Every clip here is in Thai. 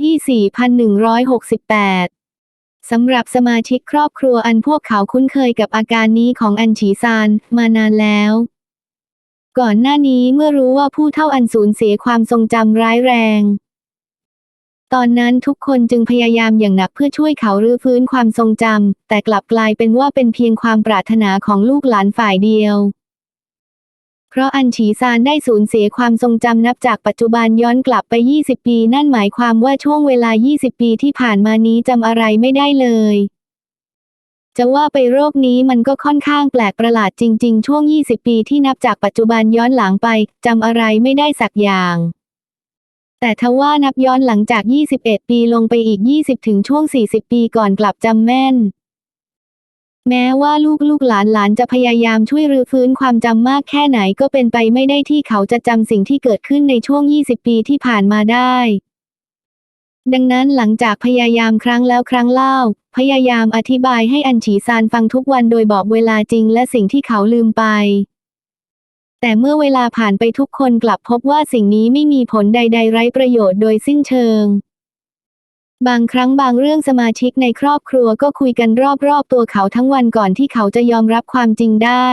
ที่ 4,168 สำหรับสมาชิกครอบครัวอันพวกเขาคุ้นเคยกับอาการนี้ของอันฉีซานมานานแล้ว ก่อนหน้านี้เมื่อรู้ว่าผู้เท่าอันสูญเสียความทรงจำร้ายแรง ตอนนั้นทุกคนจึงพยายามอย่างหนักเพื่อช่วยเขารื้อฟื้นความทรงจำแต่กลับกลายเป็นว่าเป็นเพียงความปรารถนาของลูกหลานฝ่ายเดียว เพราะอันฉีซานได้สูญเสียความทรงจำนับจากปัจจุบันย้อนกลับไป 20 ปี นั่นหมายความว่าช่วงเวลา 20 ปีที่ผ่านมานี้จำอะไรไม่ได้เลยจะว่าไปโรคนี้มันก็ค่อนข้างแปลกประหลาดจริง ๆ ช่วง 20 ปีที่นับจากปัจจุบันย้อนหลังไปจำอะไรไม่ได้สักอย่าง แต่ทว่านับย้อนหลังจาก 21 ปีลงไปอีก 20 ถึงช่วง 40 ปีก่อนกลับจำแม่น แม้ว่าลูกลูกหลานหลานจะพยายามช่วยรื้อฟื้นความจำมากแค่ไหนก็เป็นไปไม่ได้ที่เขาจะจำสิ่งที่เกิดขึ้นในช่วง 20 ปีที่ผ่านมาได้ ดังนั้นหลังจากพยายามครั้งแล้วครั้งเล่า พยายามอธิบายให้อันฉีซานฟังทุกวันโดยบอกเวลาจริงและสิ่งที่เขาลืมไป แต่เมื่อเวลาผ่านไปทุกคนกลับพบว่าสิ่งนี้ไม่มีผลใด ๆ ไร้ประโยชน์โดยสิ้นเชิง บางครั้งบางเรื่องสมาชิกในครอบครัวก็คุยกันรอบๆตัวเขาทั้งวันก่อนที่เขาจะยอมรับความจริงได้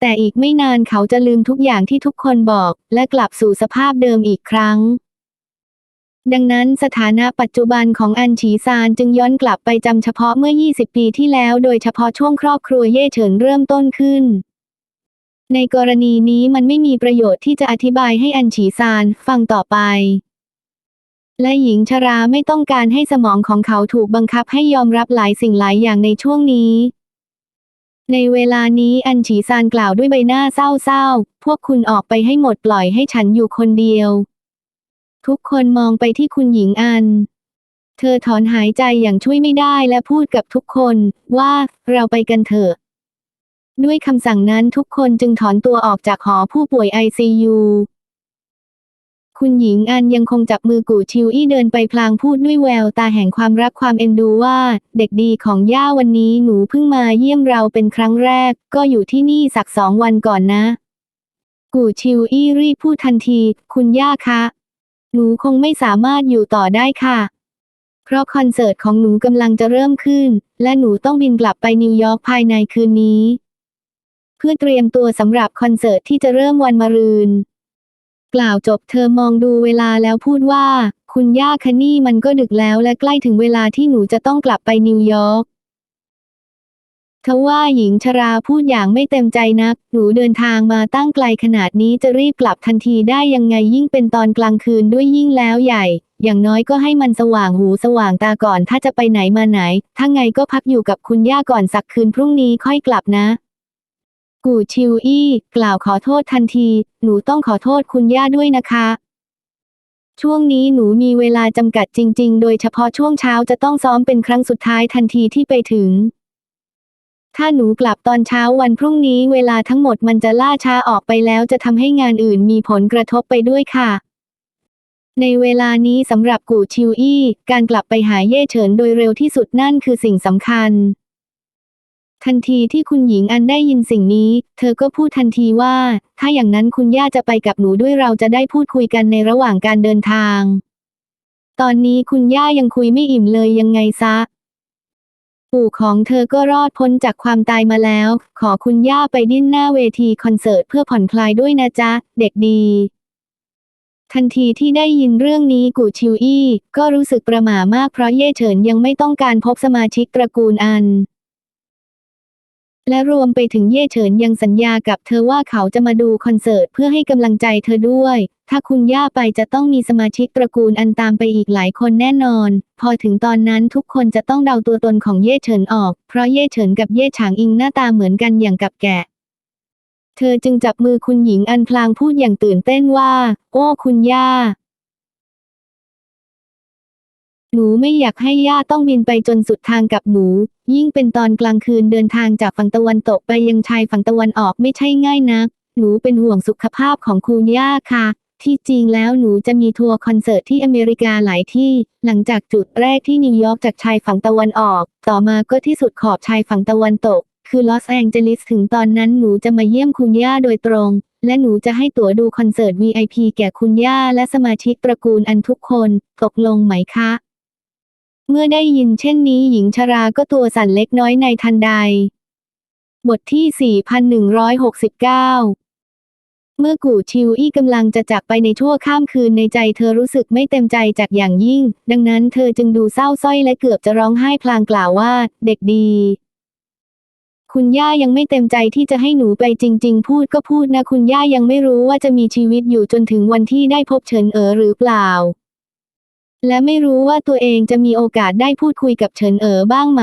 แต่อีกไม่นานเขาจะลืมทุกอย่างที่ทุกคนบอก และกลับสู่สภาพเดิมอีกครั้ง ดังนั้นสถานะปัจจุบันของอันฉีซานจึงย้อนกลับไปจำเฉพาะเมื่อ 20 ปีที่แล้ว โดยเฉพาะช่วงครอบครัวเย่เฉินเริ่มต้นขึ้นในกรณีนี้มันไม่มีประโยชน์ที่จะอธิบายให้อันฉีซานฟังต่อไป และหญิงชราไม่ต้องการให้สมองของเขาถูกบังคับให้ยอมรับหลายสิ่งหลายอย่างในช่วงนี้ ในเวลานี้อันฉีซานกล่าวด้วยใบหน้าเศร้าๆ พวกคุณออกไปให้หมดปล่อยให้ฉันอยู่คนเดียว ทุกคนมองไปที่คุณหญิงอัน เธอถอนหายใจอย่างช่วยไม่ได้และพูดกับทุกคนว่าเราไปกันเถอะด้วยคำสั่งนั้นทุกคนจึงถอนตัวออกจากหอผู้ป่วย ICU คุณหญิงอันยังคงจับมือกู่ชิวอี้เดินไปพลางพูดด้วยแววตาแห่งความรักความเอ็นดูว่า เด็กดีของย่าวันนี้หนูเพิ่งมาเยี่ยมเราเป็นครั้งแรก ก็อยู่ที่นี่สักสองวันก่อนนะ กู่ชิวอี้รีบพูดทันที คุณย่าคะ หนูคงไม่สามารถอยู่ต่อได้ค่ะ เพราะคอนเสิร์ตของหนูกำลังจะเริ่มขึ้น และหนูต้องบินกลับไปนิวยอร์กภายในคืนนี้ เพื่อเตรียมตัวสำหรับคอนเสิร์ตที่จะเริ่มวันมะรืน กล่าวจบเธอมองดูเวลาแล้วพูดว่า คุณย่าคะนี่มันก็ดึกแล้วและใกล้ถึงเวลาที่หนูจะต้องกลับไปนิวยอร์กทว่าหญิงชราพูดอย่างไม่เต็มใจนัก หนูเดินทางมาตั้งไกลขนาดนี้จะรีบกลับทันทีได้ยังไงยิ่งเป็นตอนกลางคืนด้วยยิ่งแล้วใหญ่ อย่างน้อยก็ให้มันสว่างหูสว่างตาก่อนถ้าจะไปไหนมาไหน ถ้าไงก็พักอยู่กับคุณย่าก่อนสักคืนพรุ่งนี้ค่อยกลับนะ กู่ชิวอี้ กล่าวขอโทษทันที หนูต้องขอโทษคุณย่าด้วยนะคะ ช่วงนี้หนูมีเวลาจำกัดจริง ๆ โดยเฉพาะช่วงเช้าจะต้องซ้อมเป็นครั้งสุดท้ายทันทีที่ไปถึง ถ้าหนูกลับตอนเช้าวันพรุ่งนี้เวลาทั้งหมดมันจะล่าช้าออกไปแล้วจะทำให้งานอื่นมีผลกระทบไปด้วยค่ะในเวลานี้สำหรับกู่ชิวอี้ การกลับไปหาเย่เฉินโดยเร็วที่สุดนั่นคือสิ่งสำคัญ ทันทีที่คุณหญิงอันได้ยินสิ่งนี้ เธอก็พูดทันทีว่า ถ้าอย่างนั้นคุณย่าจะไปกับหนูด้วยเราจะได้พูดคุยกันในระหว่างการเดินทาง ตอนนี้คุณย่ายังคุยไม่อิ่มเลยยังไงซะ ปู่ของเธอก็รอดพ้นจากความตายมาแล้ว ขอคุณย่าไปดิ้นหน้าเวทีคอนเสิร์ตเพื่อผ่อนคลายด้วยนะจ๊ะ เด็กดีทันทีที่ได้ยินเรื่องนี้กูชิวอี้ก็รู้สึกประหม่ามากเพราะเย่เฉินยังไม่ต้องการพบสมาชิกตระกูลอัน และรวมไปถึงเย่เฉินยังสัญญากับเธอว่าเขาจะมาดูคอนเสิร์ตเพื่อให้กำลังใจเธอด้วย ถ้าคุณย่าไปจะต้องมีสมาชิกตระกูลอันตามไปอีกหลายคนแน่นอน พอถึงตอนนั้นทุกคนจะต้องเดาตัวตนของเย่เฉินออก เพราะเย่เฉินกับเย่ฉางอิงหน้าตาเหมือนกันอย่างกับแกะ เธอจึงจับมือคุณหญิงอันพลางพูดอย่างตื่นเต้นว่า โอ้คุณย่า หนูไม่อยากให้ย่าต้องบินไปจนสุดทางกับหนู ยิ่งเป็นตอนกลางคืนเดินทางจากฝั่งตะวันตกไปยังชายฝั่งตะวันออกไม่ใช่ง่ายนัก หนูเป็นห่วงสุขภาพของคุณย่าค่ะ ที่จริงแล้วหนูจะมีทัวร์คอนเสิร์ตที่อเมริกาหลายที่ หลังจากจุดแรกที่นิวยอร์กจากชายฝั่งตะวันออก ต่อมาก็ที่สุดขอบชายฝั่งตะวันตก คือลอสแองเจลิสถึงตอนนั้นหนูจะมาเยี่ยมคุณย่าโดยตรง และหนูจะให้ตั๋วดูคอนเสิร์ต VIP แก่คุณย่าและสมาชิกตระกูลอันทุกคน ตกลงไหมคะ เมื่อได้ยินเช่นนี้หญิงชราก็ตัวสั่นเล็กน้อยในทันใด บทที่ 4169 เมื่อกู่ชิวอี้กำลังจะจากไปในชั่วข้ามคืนในใจเธอรู้สึกไม่เต็มใจจากอย่างยิ่ง ดังนั้นเธอจึงดูเศร้าส้อยและเกือบจะร้องไห้พลางกล่าวว่า เด็กดี คุณย่ายังไม่เต็มใจที่จะให้หนูไปจริง ๆ พูดก็พูดนะ คุณย่ายังไม่รู้ว่าจะมีชีวิตอยู่จนถึงวันที่ได้พบเฉินเอ๋อหรือเปล่า และไม่รู้ว่าตัวเองจะมีโอกาสได้พูดคุยกับเฉินเอ๋อบ้างไหม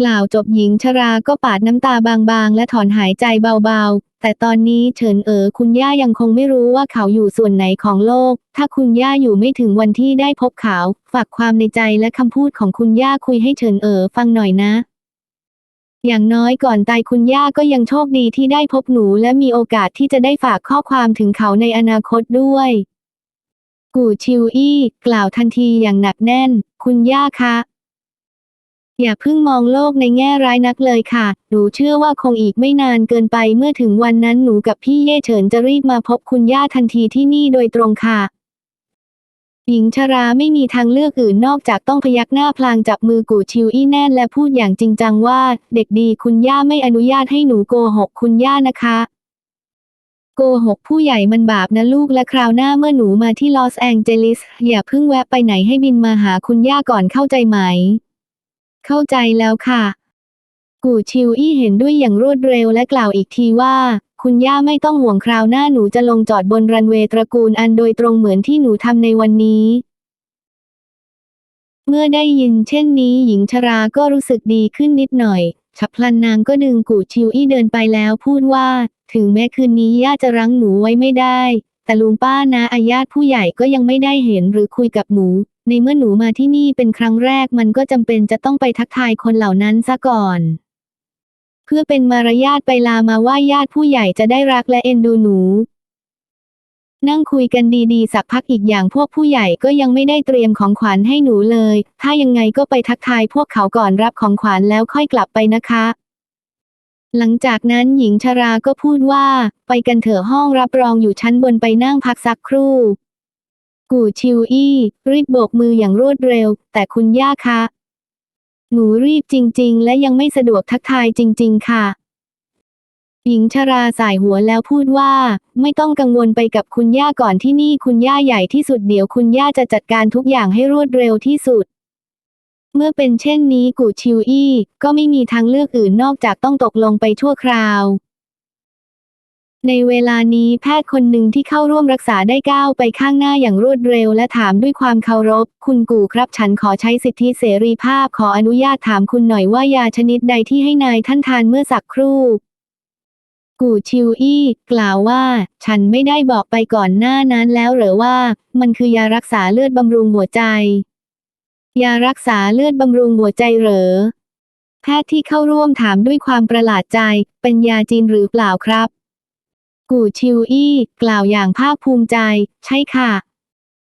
กล่าวจบหญิงชราก็ปาดน้ำตาบางๆ และถอนหายใจเบาๆ แต่ตอนนี้เฉินเอ๋อคุณย่ายังคงไม่รู้ว่าเขาอยู่ส่วนไหนของโลก ถ้าคุณย่าอยู่ไม่ถึงวันที่ได้พบเขา ฝากความในใจและคำพูดของคุณย่าคุยให้เฉินเอ๋อฟังหน่อยนะ อย่างน้อยก่อนตายคุณย่าก็ยังโชคดีที่ได้พบหนูและมีโอกาสที่จะได้ฝากข้อความถึงเขาในอนาคตด้วย กู่ชิวอี้ กล่าวทันทีอย่างหนักแน่น คุณย่าคะ อย่าเพิ่งมองโลกในแง่ร้ายนักเลยค่ะ หนูเชื่อว่าคงอีกไม่นานเกินไปเมื่อถึงวันนั้นหนูกับพี่เย่เฉินจะรีบมาพบคุณย่าทันทีที่นี่โดยตรงค่ะ หญิงชราไม่มีทางเลือกอื่นนอกจากต้องพยักหน้าพลางจับมือกู่ชิวอี้แน่นและพูดอย่างจริงจังว่า เด็กดีคุณย่าไม่อนุญาตให้หนูโกหกคุณย่านะคะ โกหกผู้ใหญ่มันบาปนะลูกและคราวหน้าเมื่อหนูมาที่ลอสแองเจลิส อย่าเพิ่งแวะไปไหนให้บินมาหาคุณย่าก่อนเข้าใจไหม เข้าใจแล้วค่ะ กูชิวอี้เห็นด้วยอย่างรวดเร็วและกล่าวอีกทีว่า คุณย่าไม่ต้องห่วงคราวหน้าหนูจะลงจอดบนรันเวย์ตระกูลอันโดยตรงเหมือนที่หนูทำในวันนี้ เมื่อได้ยินเช่นนี้หญิงชราก็รู้สึกดีขึ้นนิดหน่อย ฉับพลันนางก็ดึงกู่ชิวอี้เดินไปแล้วพูดว่า ถึงแม้คืนนี้ย่าจะรั้งหนูไว้ไม่ได้ แต่ลุงป้านะอาญาติผู้ใหญ่ก็ยังไม่ได้เห็นหรือคุยกับหนู ในเมื่อหนูมาที่นี่เป็นครั้งแรกมันก็จำเป็นจะต้องไปทักทายคนเหล่านั้นซะก่อน เพื่อเป็นมารยาทไปลามาว่าญาติผู้ใหญ่จะได้รักและเอ็นดูหนู นั่งคุยกันดีๆ สักพักอีกอย่างพวกผู้ใหญ่ก็ยังไม่ได้เตรียมของขวัญให้หนูเลย ถ้ายังไงก็ไปทักทายพวกเขาก่อนรับของขวัญแล้วค่อยกลับไปนะคะ หลังจากนั้นหญิงชราก็พูดว่า ไปกันเถอะห้องรับรองอยู่ชั้นบนไปนั่งพักสักครู่ กู่ชิวอี้รีบโบกมืออย่างรวดเร็ว แต่คุณย่าคะ หนูรีบจริง ๆ และยังไม่สะดวกทักทายจริง ๆ ค่ะ หญิงชราสายหัวแล้วพูดว่า ไม่ต้องกังวลไปกับคุณย่าก่อนที่นี่คุณย่าใหญ่ที่สุดเดี๋ยวคุณย่าจะจัดการทุกอย่างให้รวดเร็วที่สุด เมื่อเป็นเช่นนี้กูชิวอี้ก็ไม่มีทางเลือกอื่นนอกจากต้องตกลงไปชั่วคราว ในเวลานี้แพทย์คนหนึ่งที่เข้าร่วมรักษาได้ก้าวไปข้างหน้าอย่างรวดเร็วและถามด้วยความเคารพ คุณกู่ครับฉันขอใช้สิทธิเสรีภาพขออนุญาตถามคุณหน่อยว่ายาชนิดใดที่ให้นายท่านทานเมื่อสักครู่ กู่ชิวอี้กล่าวว่า ฉันไม่ได้บอกไปก่อนหน้านั้นแล้วหรือว่า มันคือยารักษาเลือดบำรุงหัวใจ ยารักษาเลือดบำรุงหัวใจเหรอ แพทย์ที่เข้าร่วมถามด้วยความประหลาดใจ เป็นยาจีนหรือเปล่าครับ กู่ชิวอี้กล่าวอย่างภาคภูมิใจ ใช่ค่ะ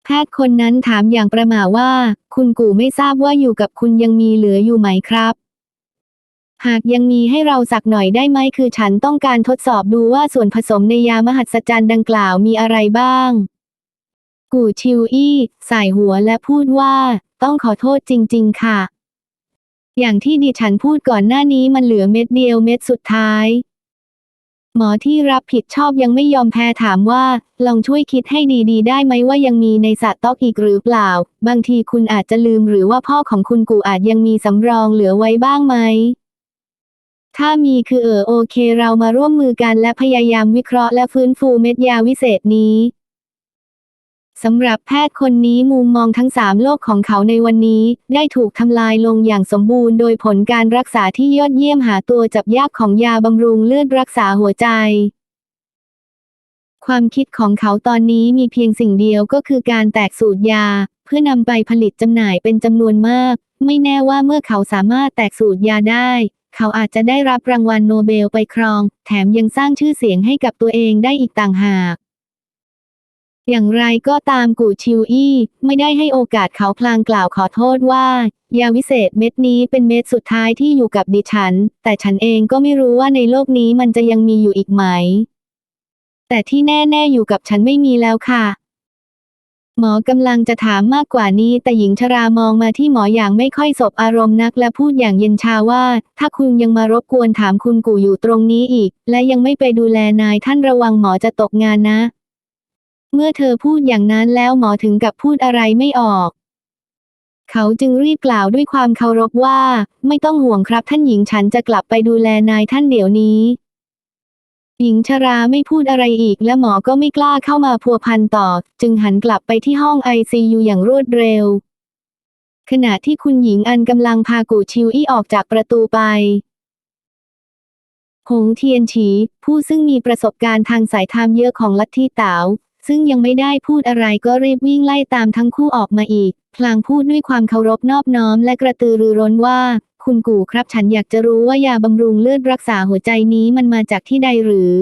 แพทย์คนนั้นถามอย่างประหม่าว่า คุณกู่ไม่ทราบว่าอยู่กับคุณยังมีเหลืออยู่ไหมครับ หากยังมีให้เราสักหน่อยได้ไหมคือฉันต้องการทดสอบดูว่าส่วนผสมในยามหัศจรรย์ดังกล่าวมีอะไรบ้าง กู่ชิวอี้สายหัวและพูดว่า ต้องขอโทษจริง ๆ ค่ะ อย่างที่ดิฉันพูดก่อนหน้านี้มันเหลือเม็ดเดียวเม็ดสุดท้าย หมอที่รับผิดชอบยังไม่ยอมแพ้ถามว่า ลองช่วยคิดให้ดีๆ ได้ไหมว่ายังมีในสัตว์ตอกอีกหรือเปล่า บางทีคุณอาจจะลืมหรือว่าพ่อของคุณกูอาจยังมีสำรองเหลือไว้บ้างไหม ถ้ามีคือเออโอเคเรามาร่วมมือกันและพยายามวิเคราะห์และฟื้นฟูเม็ดยาวิเศษนี้สำหรับแพทย์คนนี้มุมมองทั้งสามโลกของเขาในวันนี้ ได้ถูกทำลายลงอย่างสมบูรณ์โดยผลการรักษาที่ยอดเยี่ยมหาตัวจับยากของยาบำรุงเลือดรักษาหัวใจ ความคิดของเขาตอนนี้มีเพียงสิ่งเดียวก็คือการแตกสูตรยา เพื่อนำไปผลิตจำหน่ายเป็นจำนวนมาก ไม่แน่ว่าเมื่อเขาสามารถแตกสูตรยาได้ เขาอาจจะได้รับรางวัลโนเบลไปครอง แถมยังสร้างชื่อเสียงให้กับตัวเองได้อีกต่างหาก อย่างไรก็ตามกูชิวอี้ไม่ได้ให้โอกาสเขาพลางกล่าวขอโทษว่า ยาวิเศษเม็ดนี้เป็นเม็ดสุดท้ายที่อยู่กับดิฉัน แต่ฉันเองก็ไม่รู้ว่าในโลกนี้มันจะยังมีอยู่อีกไหม แต่ที่แน่ ๆ อยู่กับฉันไม่มีแล้วค่ะ หมอกำลังจะถามมากกว่านี้ แต่หญิงชรามองมาที่หมออย่างไม่ค่อยสบอารมณ์นักและพูดอย่างเย็นชาว่า ถ้าคุณยังมารบกวนถามคุณกู่อยู่ตรงนี้อีก และยังไม่ไปดูแลนายท่านระวังหมอจะตกงานนะ เมื่อเธอพูดอย่างนั้นแล้วหมอถึงกับพูดอะไรไม่ออก เขาจึงรีบกล่าวด้วยความเคารพว่า ไม่ต้องห่วงครับท่านหญิงฉันจะกลับไปดูแลนายท่านเดี๋ยวนี้ หญิงชราไม่พูดอะไรอีกและหมอก็ไม่กล้าเข้ามาพัวพันต่อ จึงหันกลับไปที่ห้องไอซียูอย่างรวดเร็ว ขณะที่คุณหญิงอันกำลังพากูชิวอี้ออกจากประตูไป หงเทียนฉี ผู้ซึ่งมีประสบการณ์ทางสายธรรมเยอะของลัทธิเต๋าซึ่งยังไม่ได้พูดอะไรก็รีบวิ่งไล่ตามทั้งคู่ออกมาอีก พลางพูดด้วยความเคารพนอบน้อมและกระตือรือร้นว่า คุณกู่ครับฉันอยากจะรู้ว่ายาบำรุงเลือดรักษาหัวใจนี้มันมาจากที่ใดหรือ